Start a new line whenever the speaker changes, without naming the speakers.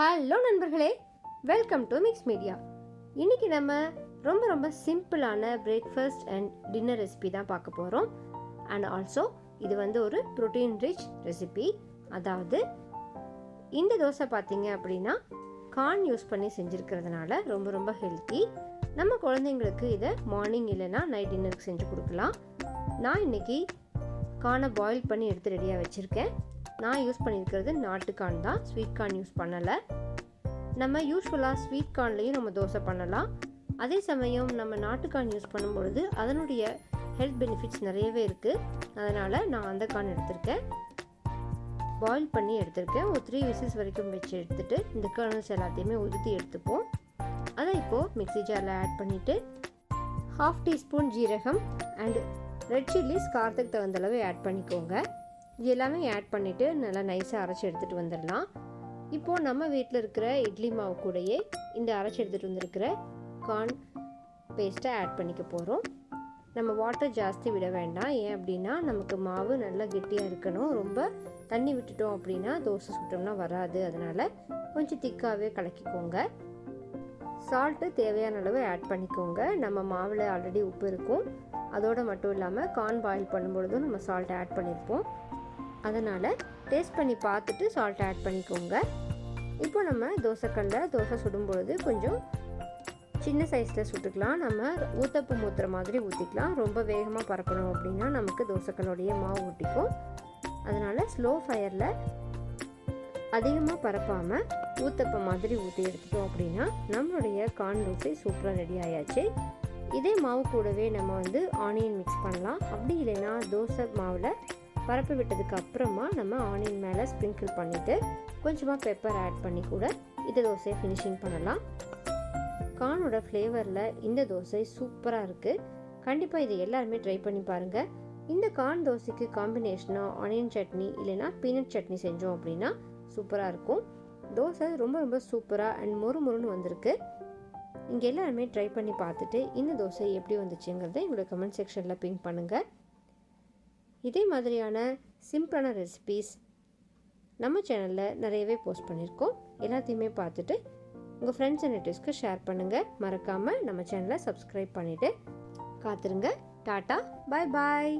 Hello நண்பர்களே welcome to mix media. இன்றைக்கி நம்ம ரொம்ப ரொம்ப சிம்பிளான பிரேக்ஃபாஸ்ட் அண்ட் டின்னர் ரெசிபி தான் பார்க்க போகிறோம் அண்ட் ஆல்சோ இது வந்து ஒரு ப்ரோட்டீன் ரிச் ரெசிபி அதாவது இந்த தோசை பார்த்தீங்க அப்படின்னா கார்ன் யூஸ் பண்ணி செஞ்சுருக்கிறதுனால ரொம்ப ரொம்ப ஹெல்த்தி நம்ம குழந்தைங்களுக்கு இதை மார்னிங் இல்லைன்னா நைட் டின்னருக்கு செஞ்சு கொடுக்கலாம். நான் இன்னைக்கு கார்னை பாயில் பண்ணி எடுத்து ரெடியாக வச்சுருக்கேன். நான் யூஸ் பண்ணியிருக்கிறது நாட்டு கார்ன் தான். ஸ்வீட் கார்ன் யூஸ் பண்ணலை. நம்ம யூஸ்வலாக ஸ்வீட் கார்ன்லேயும் நம்ம தோசை பண்ணலாம். அதே சமயம் நம்ம நாட்டுக்கான் யூஸ் பண்ணும்பொழுது அதனுடைய ஹெல்த் பெனிஃபிட்ஸ் நிறையவே இருக்குது அதனால் நான் அந்த கார்ன் எடுத்திருக்கேன். பாயில் பண்ணி எடுத்திருக்கேன். ஒரு த்ரீ விசில்ஸ் வரைக்கும் வச்சு எடுத்துகிட்டு இந்த கர்னல்ஸ் எல்லாத்தையுமே உதுத்தி எடுத்துப்போம். அதை இப்போது மிக்ஸி ஜாரில் ஆட் பண்ணிவிட்டு ஹாஃப் டீஸ்பூன் ஜீரகம் அண்ட் ரெட் சில்லிஸ் காரத்துக்கு தகுந்தளவு ஆட் பண்ணிக்கோங்க. இது எல்லாமே ஆட் பண்ணிவிட்டு நல்லா நைஸாக அரைச்சி எடுத்துகிட்டு வந்துடலாம். இப்போது நம்ம வீட்டில் இருக்கிற இட்லி மாவு கூடயே இந்த அரைச்சி எடுத்துகிட்டு வந்திருக்கிற கார்ன் பேஸ்ட்டை ஆட் பண்ணிக்க போகிறோம் நம்ம வாட்டர் ஜாஸ்தி விட வேண்டாம். ஏன் அப்படின்னா நமக்கு மாவு நல்லா கெட்டியாக இருக்கணும். ரொம்ப தண்ணி விட்டுட்டோம் அப்படின்னா தோசை சுட்டோம்னா வராது. அதனால் கொஞ்சம் திக்காகவே கலக்கிக்கோங்க. சால்ட்டு தேவையான அளவு ஆட் பண்ணிக்கோங்க. நம்ம மாவில் ஆல்ரெடி உப்பு இருக்கும். அதோடு மட்டும் இல்லாமல் கார்ன் பாயில் பண்ணும்பொழுதும் நம்ம சால்ட் ஆட் பண்ணியிருப்போம் அதனால் டேஸ்ட் பண்ணி பார்த்துட்டு சால்ட் ஆட் பண்ணிக்கோங்க. இப்போ நம்ம தோசைக்கல்ல தோசை சுடும் பொழுது கொஞ்சம் சின்ன சைஸில் சுட்டுக்கலாம். நம்ம ஊத்தப்பு மூத்துற மாதிரி ஊற்றிக்கலாம் ரொம்ப வேகமாக பறக்கணும் அப்படின்னா நமக்கு தோசைக்கல்லுடைய மாவு ஊட்டிக்கும் அதனால் ஸ்லோ ஃபயரில் அதிகமாக பரப்பாமல் ஊத்தப்ப மாதிரி ஊற்றி எடுத்துட்டோம் அப்படின்னா நம்மளுடைய கார்ன் தோசை சூப்பராக ரெடி ஆயாச்சு. இதே மாவு கூடவே நம்ம வந்து ஆனியன் மிக்ஸ் பண்ணலாம். அப்படி இல்லைன்னா தோசை மாவில் பரப்பி விட்டதுக்கு அப்புறமா நம்ம ஆனியன் மேலே ஸ்ப்ரிங்கிள் பண்ணிவிட்டு கொஞ்சமாக பெப்பர் ஆட் பண்ணி கூட இந்த தோசையை ஃபினிஷிங் பண்ணலாம். கார்னோட ஃப்ளேவரில் இந்த தோசை சூப்பராக இருக்குது கண்டிப்பாக இதை எல்லாருமே ட்ரை பண்ணி பாருங்கள் இந்த கார்ன் தோசைக்கு காம்பினேஷனாக ஆனியன் சட்னி இல்லைன்னா பீனட் சட்னி செஞ்சோம் அப்படின்னா சூப்பராக இருக்கும். தோசை ரொம்ப ரொம்ப சூப்பராக அண்ட் மொறு மொறுன்னு வந்திருக்கு. இங்கே எல்லாருமே ட்ரை பண்ணி பார்த்துட்டு இந்த தோசை எப்படி வந்துச்சுங்கிறத எங்களோட கமெண்ட் செக்ஷனில் பிங்க் பண்ணுங்கள் இதே மாதிரியான சிம்பிளான ரெசிபீஸ் நம்ம சேனலில் நிறையவே போஸ்ட் பண்ணியிருக்கோம். எல்லாத்தையுமே பார்த்துட்டு உங்கள் ஃப்ரெண்ட்ஸ் அண்ட் ரிலேட்டிவ்ஸ்க்கு ஷேர் பண்ணுங்கள் மறக்காமல் நம்ம சேனலை சப்ஸ்கிரைப் பண்ணிவிட்டு காத்துருங்க. டாட்டா பாய் பாய்